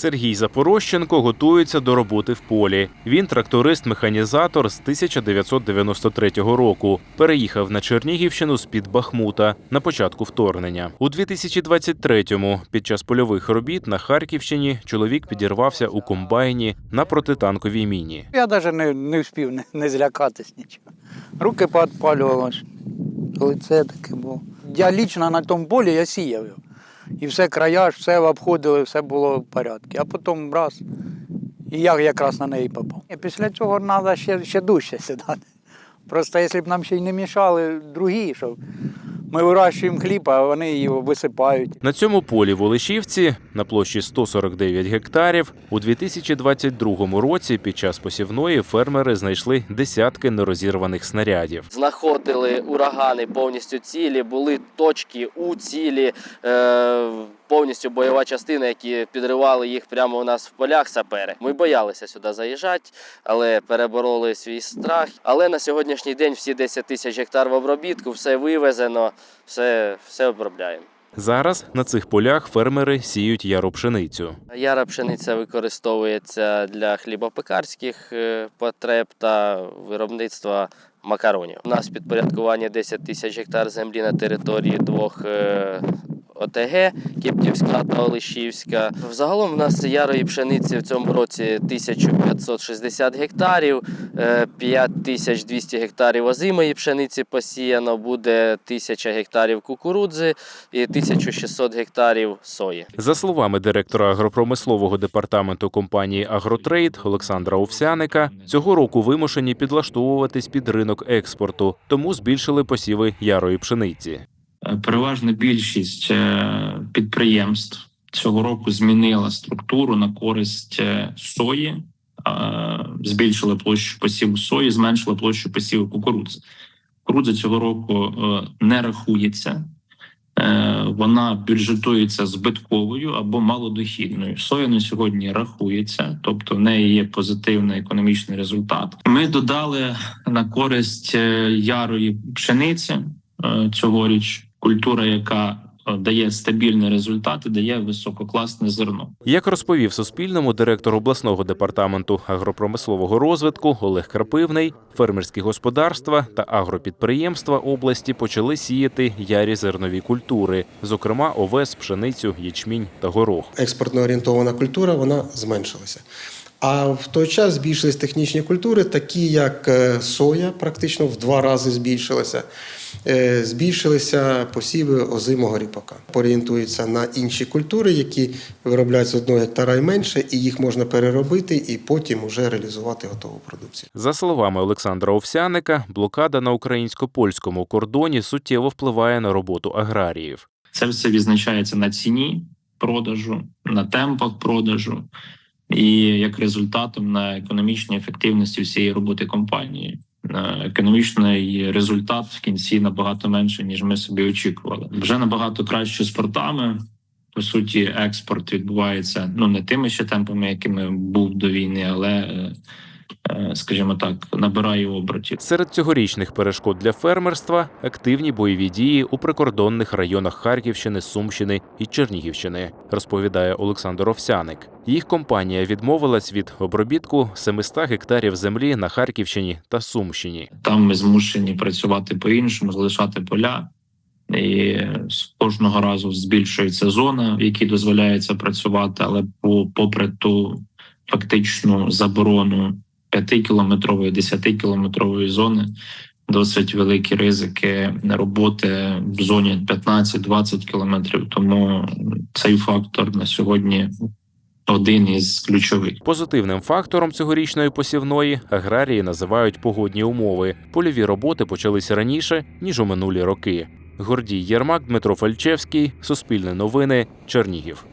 Сергій Запорощенко готується до роботи в полі. Він тракторист-механізатор з 1993 року. Переїхав на Чернігівщину з під Бахмута на початку вторгнення. У 2023-му під час польових робіт на Харківщині чоловік підірвався у комбайні на протитанковій міні. Я навіть не, не встиг не, не злякатись нічого. Руки поотпалювалися, лице таке було. Я лічно на тому полі я сіяв його. І все краяж, все обходили, все було в порядку. А потім раз. І я якраз на неї попав. І після цього треба ще, ще дужче сідати. Просто якщо б нам ще й не мішали другі, що ми вирощуємо хліб, а вони його висипають. На цьому полі в Олешівці на площі 149 гектарів у 2022 році під час посівної фермери знайшли десятки нерозірваних снарядів. знаходили урагани повністю цілі, були точки у цілі, е, повністю бойова частина, які підривали їх прямо у нас в полях сапери. Ми боялися сюди заїжджати, але перебороли свій страх. Але на сьогоднішній день всі 10 тисяч гектар в обробітку, все вивезено, все, все обробляємо. Зараз на цих полях фермери сіють яру пшеницю. Яра пшениця використовується для хлібопекарських е, потреб та виробництва макаронів. У нас підпорядкування 10 тисяч гектар землі на території двох е, ОТГ Кіптівська та Олешівська. Взагалом в нас ярої пшениці в цьому році 1560 гектарів, е, 5200 гектарів озимої пшениці посіяно, буде 1000 гектарів кукурудзи і 1600 гектарів сої. За словами директора агропромислового департаменту компанії Агротрейд Олександра Овсяника, цього року вимушені підлаштовуватись під ринок експорту, тому збільшили посіви ярої пшениці. Е, Переважна більшість е, підприємств цього року змінила структуру на користь е, сої, збільшила площу посіву сої, зменшила площу посіву кукурудзи. Кукурудза цього року не рахується, вона бюджетується збитковою або малодохідною. Соя на сьогодні рахується, тобто в неї є позитивний економічний результат. Ми додали на користь ярої пшениці цьогоріч культура, яка е, дає стабільні результати, дає висококласне зерно. Як розповів Суспільному директор обласного департаменту агропромислового розвитку Олег Крапивний, фермерські господарства та агропідприємства області почали сіяти ярі зернові культури, зокрема овес, пшеницю, ячмінь та горох. експортно орієнтована культура вона зменшилася. А в той час збільшились технічні культури, такі як е, соя, практично в два рази збільшилася. Е, Збільшилися посіви озимого ріпака. Орієнтуються на інші культури, які виробляють з одного гектара і менше, і їх можна переробити і потім вже реалізувати готову продукцію. За словами Олександра Овсяника, блокада на українсько-польському кордоні суттєво впливає на роботу аграріїв. Це все відзначається на ціні продажу, на темпах продажу і як результатом на економічній ефективності всієї роботи компанії. Економічний результат в кінці набагато менше, ніж ми собі очікували. Вже набагато краще з портами. По суті, експорт відбувається ну не тими ще темпами, якими був до війни, але е, скажімо так, набирає обертів. Серед цьогорічних перешкод для фермерства активні бойові дії у прикордонних районах Харківщини, Сумщини і Чернігівщини, розповідає Олександр Овсяник. Їх компанія відмовилась від обробітку 700 гектарів землі на Харківщині та Сумщині. Там ми змушені працювати по-іншому, залишати поля. І з кожного разу збільшується зона, в якій дозволяється працювати, але по попри ту фактичну заборону 5-кілометрової, 10-кілометрової зони, досить великі ризики роботи в зоні 15-20 кілометрів. Тому цей фактор на сьогодні один із ключових. Позитивним фактором цьогорічної посівної аграрії називають погодні умови. Польові роботи почалися раніше ніж у минулі роки. Гордій Єрмак, Дмитро Фальчевський, Суспільне новини, Чернігів.